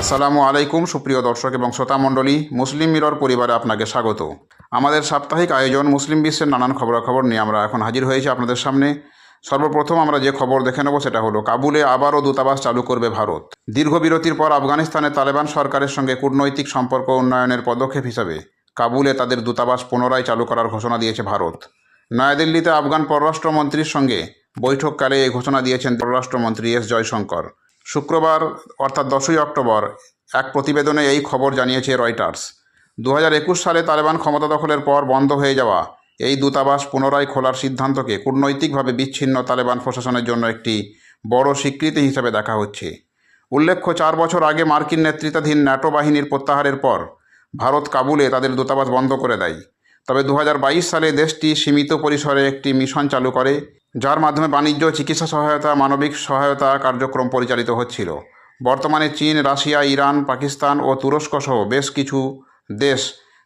আসসালামু আলাইকুম, সুপ্রিয় দর্শক এবং শ্রোতা মণ্ডলী, মুসলিম মিরর পরিবারে আপনাকে স্বাগত। আমাদের সাপ্তাহিক আয়োজন মুসলিম বিশ্বের নানান খবরাখবর নিয়ে আমরা এখন হাজির হয়েছি আপনাদের সামনে। সর্বপ্রথম আমরা যে খবর দেখে নেব সেটা হলো, কাবুলে আবারও দূতাবাস চালু করবে ভারত। দীর্ঘ বিরতির পর আফগানিস্তানে তালেবান সরকারের সঙ্গে কূটনৈতিক সম্পর্ক উন্নয়নের পদক্ষেপ হিসাবে কাবুলে তাদের দূতাবাস পুনরায় চালু করার ঘোষণা দিয়েছে ভারত। নয়াদিল্লিতে আফগান পররাষ্ট্রমন্ত্রীর সঙ্গে বৈঠককালে এই ঘোষণা দিয়েছেন পররাষ্ট্রমন্ত্রী এস জয়শঙ্কর। শুক্রবার, অর্থাৎ দশই অক্টোবর, এক প্রতিবেদনে এই খবর জানিয়েছে রয়টার্স। দু একুশ সালে তালেবান ক্ষমতা দখলের পর বন্ধ হয়ে যাওয়া এই দূতাবাস পুনরায় খোলার সিদ্ধান্তকে কূটনৈতিকভাবে বিচ্ছিন্ন তালেবান প্রশাসনের জন্য একটি বড় স্বীকৃতি হিসেবে দেখা হচ্ছে। উল্লেখ্য, চার বছর আগে মার্কিন নেতৃত্বাধীন ন্যাটো বাহিনীর প্রত্যাহারের পর ভারত কাবুলে তাদের দূতাবাস বন্ধ করে দেয়। তবে দু হাজার বাইশ সালে দেশটি সীমিত পরিসরে একটি মিশন চালু করে। যার মাধ্যমে বাণিজ্য, চিকিৎসা সহায়তা, মানবিক সহায়তা কার্যক্রম পরিচালিত হচ্ছিল। বর্তমানে চীন, রাশিয়া, ইরান, পাকিস্তান ও তুরস্ক সহ বেশ কিছু দেশ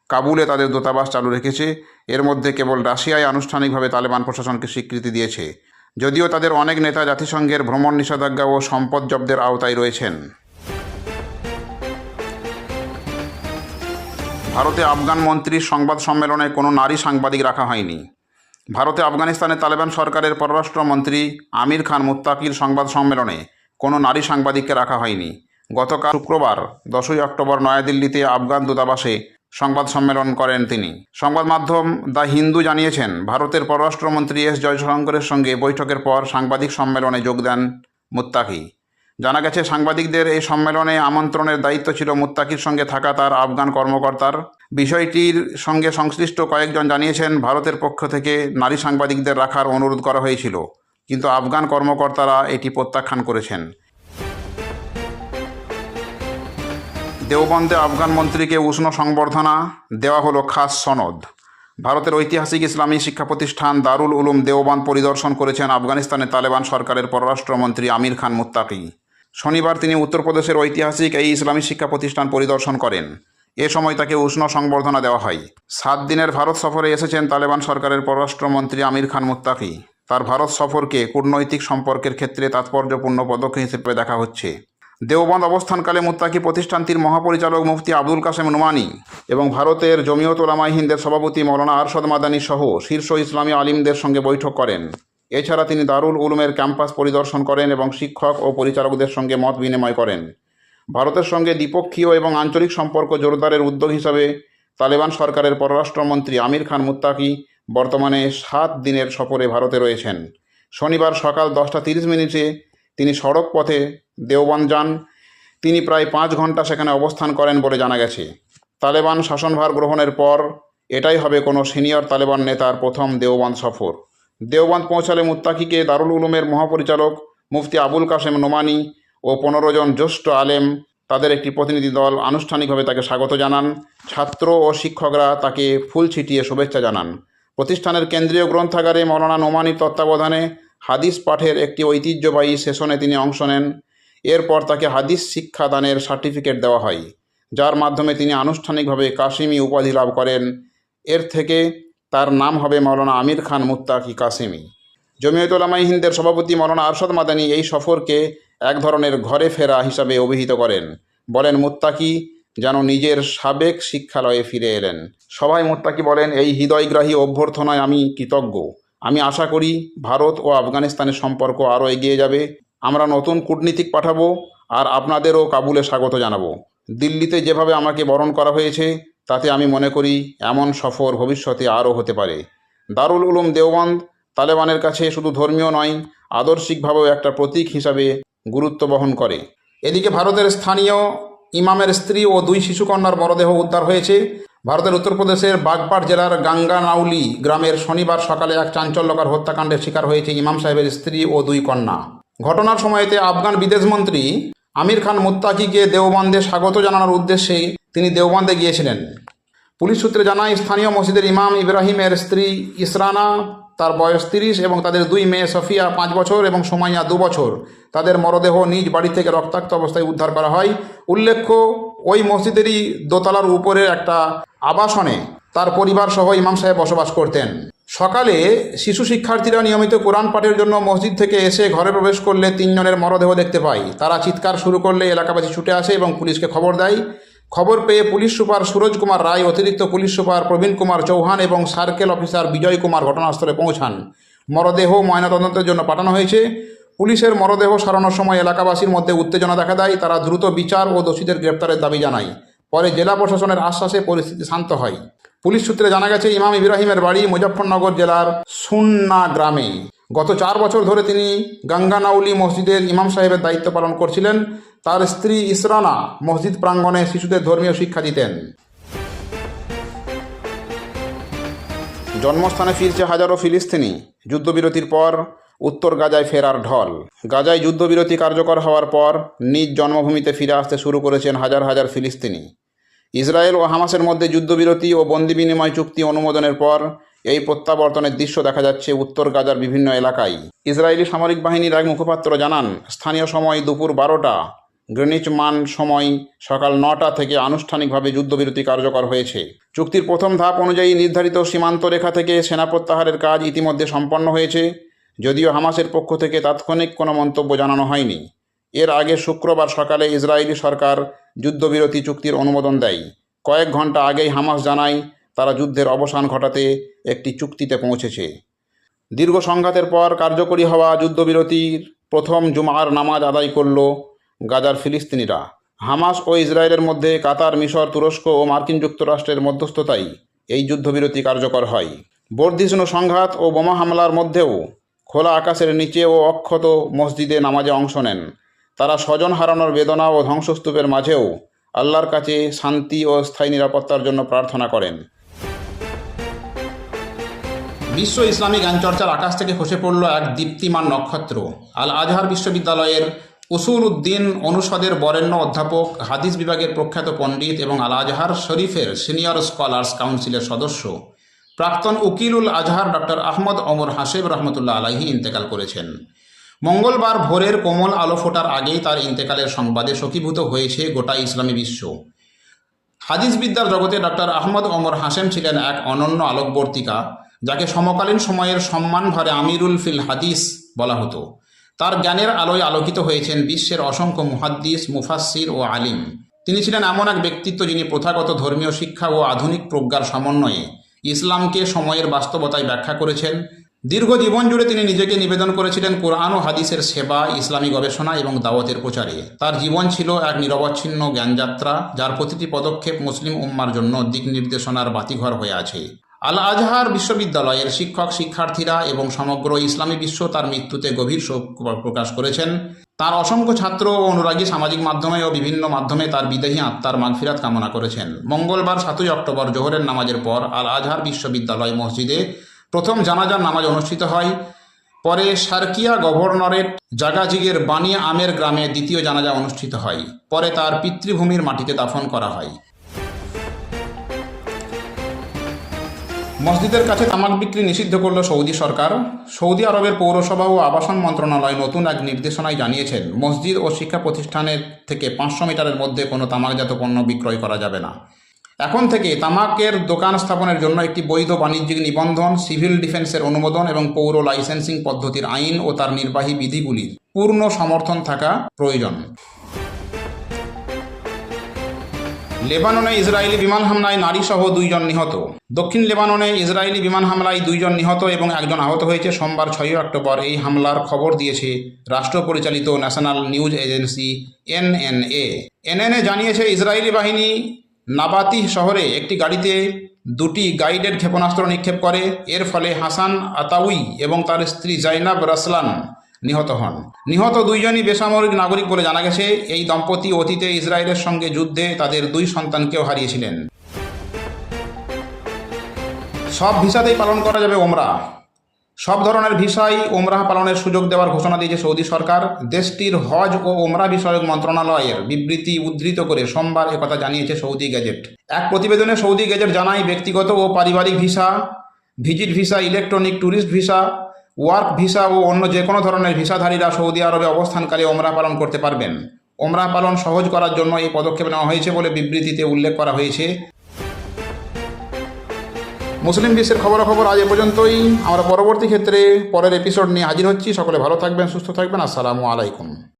কাবুলে তাদের দূতাবাস চালু রেখেছে। এর মধ্যে কেবল রাশিয়ায় আনুষ্ঠানিকভাবে তালেবান প্রশাসনকে স্বীকৃতি দিয়েছে। যদিও তাদের অনেক নেতা জাতিসংঘের ভ্রমণ নিষেধাজ্ঞা ও সম্পদ জব্দের আওতায় রয়েছেন। ভারতে আফগান মন্ত্রীর সংবাদ সম্মেলনে কোনো নারী সাংবাদিক রাখা হয়নি। ভারতে আফগানিস্তানে তালেবান সরকারের পররাষ্ট্রমন্ত্রী আমির খান মুত্তাকির সংবাদ সম্মেলনে কোনো নারী সাংবাদিককে রাখা হয়নি। গতকাল শুক্রবার, দশই অক্টোবর নয়াদিল্লিতে আফগান দূতাবাসে সংবাদ সম্মেলন করেন তিনি। সংবাদ মাধ্যম দ্য হিন্দু জানিয়েছেন, ভারতের পররাষ্ট্রমন্ত্রী এস জয়শঙ্করের সঙ্গে বৈঠকের পর সাংবাদিক সম্মেলনে যোগ দেন মুত্তাকি। জানা গেছে, সাংবাদিকদের এই সম্মেলনে আমন্ত্রণের দায়িত্ব ছিল মুত্তাকির সঙ্গে থাকা তার আফগান কর্মকর্তার। বিষয়টির সঙ্গে সংশ্লিষ্ট কয়েকজন জানিয়েছেন, ভারতের পক্ষ থেকে নারী সাংবাদিকদের রাখার অনুরোধ করা হয়েছিল, কিন্তু আফগান কর্মকর্তারা এটি প্রত্যাখ্যান করেছেন। দেওবন্দে আফগান মন্ত্রীকে উষ্ণ সংবর্ধনা, দেওয়া হলো খাস সনদ। ভারতের ঐতিহাসিক ইসলামী শিক্ষা প্রতিষ্ঠান দারুল উলুম দেওবান পরিদর্শন করেছেন আফগানিস্তানে তালেবান সরকারের পররাষ্ট্রমন্ত্রী আমির খান মুত্তাকি। শনিবার তিনি উত্তরপ্রদেশের ঐতিহাসিক এই ইসলামী শিক্ষা প্রতিষ্ঠান পরিদর্শন করেন। এ সময় তাকে উষ্ণ সংবর্ধনা দেওয়া হয়। সাত দিনের ভারত সফরে এসেছেন তালেবান সরকারের পররাষ্ট্রমন্ত্রী আমির খান মুত্তাকি। তার ভারত সফরকে কূটনৈতিক সম্পর্কের ক্ষেত্রে তাৎপর্যপূর্ণ পদক্ষেপ হিসেবে দেখা হচ্ছে। দেওবন্দ অবস্থানকালে মুত্তাকি প্রতিষ্ঠানটির মহাপরিচালক মুফতি আব্দুল কাসেম নোমানি এবং ভারতের জমিয়ত ওলামাই হিন্দের সভাপতি মৌলানা আরশদ মাদানী সহ শীর্ষ ইসলামী আলিমদের সঙ্গে বৈঠক করেন। এছাড়া তিনি দারুল উলুমের ক্যাম্পাস পরিদর্শন করেন এবং শিক্ষক ও পরিচালকদের সঙ্গে মত বিনিময় করেন। ভারতের সঙ্গে দ্বিপক্ষীয় এবং আঞ্চলিক সম্পর্ক জোরদারের উদ্যোগ হিসাবে তালেবান সরকারের পররাষ্ট্রমন্ত্রী আমির খান মুত্তাকি বর্তমানে সাত দিনের সফরে ভারতে রয়েছেন। শনিবার সকাল দশটা তিরিশ মিনিটে তিনি সড়ক পথে দেওবন্দ যান। তিনি প্রায় পাঁচ ঘণ্টা সেখানে অবস্থান করেন বলে জানা গেছে। তালেবান শাসনভার গ্রহণের পর এটাই হবে কোনো সিনিয়র তালেবান নেতার প্রথম দেওবান সফর। দেওবান পৌঁছালে মুত্তাকিকে দারুল উলুমের মহাপরিচালক মুফতি আবুল কাসেম নোমানি ও পনেরো জন জ্যেষ্ঠ আলেম তাদের একটি প্রতিনিধি দল আনুষ্ঠানিকভাবে তাকে স্বাগত জানান। ছাত্র ও শিক্ষকরা তাকে ফুল ছিটিয়ে শুভেচ্ছা জানান। প্রতিষ্ঠানের কেন্দ্রীয় গ্রন্থাগারে মৌলানা নোমানির তত্ত্বাবধানে হাদিস পাঠের একটি ঐতিহ্যবাহী সেশনে তিনি অংশ নেন। এরপর তাকে হাদিস শিক্ষাদানের সার্টিফিকেট দেওয়া হয়, যার মাধ্যমে তিনি আনুষ্ঠানিকভাবে কাশিমি উপাধি লাভ করেন। এর থেকে তার নাম হবে মৌলানা আমির খান মুত্তাকি কাসিমি। জমিয়ত ওলামাই হিন্দের সভাপতি মৌলানা আরশদ মাদানী এই সফরকে এক ধরনের ঘরে ফেরা হিসাবে অভিহিত করেন। বলেন, মুত্তাকি যেন নিজের সাবেক শিক্ষালয়ে ফিরে এলেন। সবাই মুত্তাকি বলেন, এই হৃদয়গ্রাহী অভ্যর্থনায় আমি কৃতজ্ঞ। আমি আশা করি ভারত ও আফগানিস্তানের সম্পর্ক আরও এগিয়ে যাবে। আমরা নতুন কূটনীতিক পাঠাবো আর আপনাদেরও কাবুলে স্বাগত জানাব। দিল্লিতে যেভাবে আমাকে বরণ করা হয়েছে, তাতে আমি মনে করি এমন সফর ভবিষ্যতে আরও হতে পারে। দারুল উলুম দেওবন্দ তালেবানের কাছে শুধু ধর্মীয় নয়, আদর্শিকভাবেও একটা প্রতীক হিসাবে গুরুত্ব বহন করে। এদিকে ভারতের স্থানীয় ইমামের স্ত্রী ও দুই শিশুকন্যার মরদেহ উদ্ধার হয়েছে। ভারতের উত্তরপ্রদেশের বাগপাট জেলার গাঙ্গানাউলি গ্রামের শনিবার সকালে এক চাঞ্চল্যকর হত্যাকাণ্ডের শিকার হয়েছে ইমাম সাহেবের স্ত্রী ও দুই কন্যা। ঘটনার সময়তে আফগান বিদেশমন্ত্রী আমির খান মুত্তাকিকে দেওবন্দে স্বাগত জানানোর উদ্দেশ্যে তিনি দেওবন্দে গিয়েছিলেন। পুলিশ সূত্রে জানায়, স্থানীয় মসজিদের ইমাম ইব্রাহিমের স্ত্রী ইসরানা তার বয়স তিরিশ এবং তাদের দুই মেয়ে সফিয়া পাঁচ বছর এবং সোমাইয়া দু বছর। তাদের মরদেহ নিজ বাড়ি থেকে রক্তাক্ত অবস্থায় উদ্ধার করা হয়। উল্লেখ্য, ওই মসজিদেরই দোতলার উপরের একটা আবাসনে তার পরিবার সহ ইমাম সাহেব বসবাস করতেন। সকালে শিশু শিক্ষার্থীরা নিয়মিত কোরআন পাঠের জন্য মসজিদ থেকে এসে ঘরে প্রবেশ করলে তিনজনের মরদেহ দেখতে পায়। তারা চিৎকার শুরু করলে এলাকাবাসী ছুটে আসে এবং পুলিশকে খবর দেয়। খবর পেয়ে পুলিশ সুপার সুরজ কুমার রায়, অতিরিক্ত পুলিশ সুপার প্রবীণ কুমার চৌহান এবং সার্কেল অফিসার বিজয় কুমার ঘটনাস্থলে পৌঁছান। মরদেহ ময়নাতদন্তের জন্য পাঠানো হয়েছে। পুলিশের মরদেহ সরানোর সময় এলাকাবাসীর মধ্যে উত্তেজনা দেখা দেয়। তারা দ্রুত বিচার ও দোষীদের গ্রেপ্তারের দাবি জানায়। পরে জেলা প্রশাসনের আশ্বাসে পরিস্থিতি শান্ত হয়। পুলিশ সূত্রে জানা গেছে, ইমাম ইব্রাহিমের বাড়ি মুজফ্ফরনগর জেলার সুন্না গ্রামে। গত চার বছর ধরে তিনি গঙ্গানাউলি মসজিদের ইমাম সাহেবের দায়িত্ব পালন করছিলেন। তার স্ত্রী ইসরানা মসজিদ প্রাঙ্গণে শিশুদের ধর্মীয় শিক্ষা দিতেন। জন্মস্থানে ফিরছে হাজারো ফিলিস্তিনি। যুদ্ধবিরতির পর উত্তর গাজায় ফেরার ঢল। গাজায় যুদ্ধবিরতি কার্যকর হওয়ার পর নিজ জন্মভূমিতে ফিরে আসতে শুরু করেছেন হাজার হাজার ফিলিস্তিনি। ইসরায়েল ও হামাসের মধ্যে যুদ্ধবিরতি ও বন্দি বিনিময় চুক্তি অনুমোদনের পর এই প্রত্যাবর্তনের দৃশ্য দেখা যাচ্ছে উত্তর গাজার বিভিন্ন এলাকায়। ইসরায়েলি সামরিক বাহিনীর এক মুখপাত্র জানান, স্থানীয় সময় দুপুর বারোটা, গ্রেনিচ মান সময় সকাল নটা থেকে আনুষ্ঠানিকভাবে যুদ্ধবিরতি কার্যকর হয়েছে। চুক্তির প্রথম ধাপ অনুযায়ী নির্ধারিত সীমান্ত রেখা থেকে সেনা প্রত্যাহারের কাজ ইতিমধ্যে সম্পন্ন হয়েছে, যদিও হামাসের পক্ষ থেকে তাৎক্ষণিক কোনো মন্তব্য জানানো হয়নি। এর আগে শুক্রবার সকালে ইসরায়েলি সরকার যুদ্ধবিরতি চুক্তির অনুমোদন দেয়। কয়েক ঘণ্টা আগেই হামাস জানায় তারা যুদ্ধের অবসান ঘটাতে একটি চুক্তিতে পৌঁছেছে। দীর্ঘ সংঘাতের পর কার্যকরী হওয়া যুদ্ধবিরতির প্রথম জুমার নামাজ আদায় করল গাজার ফিলিস্তিনিরা। হামাস ও ইসরায়েলের মধ্যে কাতার, মিশর, তুরস্ক ও মার্কিন যুক্তরাষ্ট্রের মধ্যস্থতায় এই যুদ্ধবিরতি কার্যকর হয়। বর্ধিষ্ণু সংঘাত ও বোমা হামলার মধ্যেও খোলা আকাশের নিচে ও অক্ষত মসজিদে নামাজে অংশ নেন। তারা স্বজন হারানোর বেদনা ও ধ্বংসস্তূপের মাঝেও আল্লাহর কাছে শান্তি ও স্থায়ী নিরাপত্তার জন্য প্রার্থনা করেন। বিশ্ব ইসলামী জ্ঞানচর্চার আকাশ থেকে খসে পড়ল এক দীপ্তিমান নক্ষত্র। আল আজহার বিশ্ববিদ্যালয়ের উসুল উদ্দিন অনুষদের বরেণ্য অধ্যাপক, হাদিস বিভাগের প্রখ্যাত পণ্ডিত এবং আল আজহার শরীফের সিনিয়র স্কলার্স কাউন্সিলের সদস্য। প্রাক্তন উকিলুল Azhar doctor Ahmad Omar Haseb রহমতুল্লাহ আলাহি ইন্তেকাল করেছেন। মঙ্গলবার ভোরের কোমল আলো ফোটার আগেই তার ইন্তেকালের সংবাদে শকীভূত হয়েছে গোটা ইসলামী বিশ্ব। হাদিস বিদ্যার জগতে ডক্টর আহমদ ওমর হাসেম ছিলেন এক অনন্য আলোকবর্তিকা। যাকে সমকালীন সময়ের সম্মানভারে আমিরুল ফিল হাদিস বলা হতো। তার জ্ঞানের আলোয় আলোকিত হয়েছেন বিশ্বের অসংখ্য মুহাদ্দিস মুফাসির ও আলিম। তিনি ছিলেন এমন এক ব্যক্তিত্ব যিনি প্রথাগত ধর্মীয় শিক্ষা ও আধুনিক প্রজ্ঞার সমন্বয়ে ইসলামকে সময়ের বাস্তবতায় ব্যাখ্যা করেছেন। দীর্ঘ জীবন জুড়ে তিনি নিজেকে নিবেদন করেছিলেন কোরআন ও হাদিসের সেবা, ইসলামী গবেষণা এবং দাওয়াতের প্রচারে। তার জীবন ছিল এক নিরবচ্ছিন্ন জ্ঞানযাত্রা, যার প্রতিটি পদক্ষেপ মুসলিম উম্মার জন্য দিক নির্দেশনার বাতিঘর হয়ে আছে। আল আজহার বিশ্ববিদ্যালয়ের শিক্ষক, শিক্ষার্থীরা এবং সমগ্র ইসলামী বিশ্ব তার মৃত্যুতে গভীর শোক প্রকাশ করেছেন। তার অসংখ্য ছাত্র ও অনুরাগী সামাজিক মাধ্যমে ও বিভিন্ন মাধ্যমে তার বিদেহী আত্মার মাগফিরাত কামনা করেছেন। মঙ্গলবার সাতই অক্টোবর জোহরের নামাজের পর আল আজহার বিশ্ববিদ্যালয় মসজিদে প্রথম জানাজার নামাজ অনুষ্ঠিত হয়। পরে সার্কিয়া গভর্নরেট জাগাজিগের বানিয়া আমের গ্রামে দ্বিতীয় জানাজা অনুষ্ঠিত হয়। পরে তার পিতৃভূমির মাটিতে দাফন করা হয়। মসজিদের কাছে তামাক বিক্রি নিষিদ্ধ করল সৌদি সরকার। সৌদি আরবের পৌরসভা ও আবাসন মন্ত্রণালয় নতুন এক নির্দেশনায় জানিয়েছেন, মসজিদ ও শিক্ষা প্রতিষ্ঠানের থেকে পাঁচশো মিটারের মধ্যে কোনো তামাকজাত পণ্য বিক্রয় করা যাবে না। এখন থেকে তামাকের দোকান স্থাপনের জন্য একটি বৈধ বাণিজ্যিক নিবন্ধন, সিভিল ডিফেন্সের অনুমোদন এবং পৌর লাইসেন্সিং পদ্ধতির আইন ও তার নির্বাহী বিধিগুলির পূর্ণ সমর্থন থাকা প্রয়োজন। লেবাননে ইসরায়েলি বিমান হামলায় নারীসহ দুইজন নিহত। দক্ষিণ লেবাননে ইসরায়েলি বিমান হামলায় দুইজন নিহত এবং একজন আহত হয়েছে সোমবার ছয়ই অক্টোবর। এই হামলার খবর দিয়েছে রাষ্ট্র পরিচালিত national news agency NNA. NNA জানিয়েছে ইসরায়েলি বাহিনী নাবাতি শহরে একটি গাড়িতে দুটি গাইডেড ক্ষেপণাস্ত্র নিক্ষেপ করে। এর ফলে হাসান আতাউই এবং তার স্ত্রী জাইনাব রাসলান নিহত হন। নিহত দুইজনই বেসামরিক নাগরিক বলে জানা গেছে। এই দম্পতি অতীতে ইসরায়েলের সঙ্গে যুদ্ধে তাদের দুই সন্তানকেও হারিয়েছিলেন। সব ভিসাতেই পালন করা যাবে ওমরা। সব ধরনের ভিসাই ওমরাহ পালনের সুযোগ দেওয়ার ঘোষণা দিয়েছে সৌদি সরকার। দেশটির হজ ও ওমরা বিষয়ক মন্ত্রণালয়ের বিবৃতি উদ্ধৃত করে সোমবার একথা জানিয়েছে সৌদি গ্যাজেট এক প্রতিবেদনে সৌদি গ্যাজেট জানায়, ব্যক্তিগত ও পারিবারিক visa, visit visa, electronic tourist visa work visa ও অন্য যে কোনো ধরনের ভিসাধারীরা সৌদি আরবে অবস্থানকালে ওমরা পালন করতে পারবেন। ওমরা পালন সহজ করার জন্য এই পদক্ষেপ নেওয়া হয়েছে বলে বিবৃতিতে উল্লেখ করা হয়েছে। মুসলিম বিশ্বের খবর খবর আজ এ পর্যন্তই। আমরা পরবর্তী ক্ষেত্রে পরের এপিসোড নিয়ে হাজির হচ্ছি। সকলে ভালো থাকবেন, সুস্থ থাকবেন। আসসালামু আলাইকুম।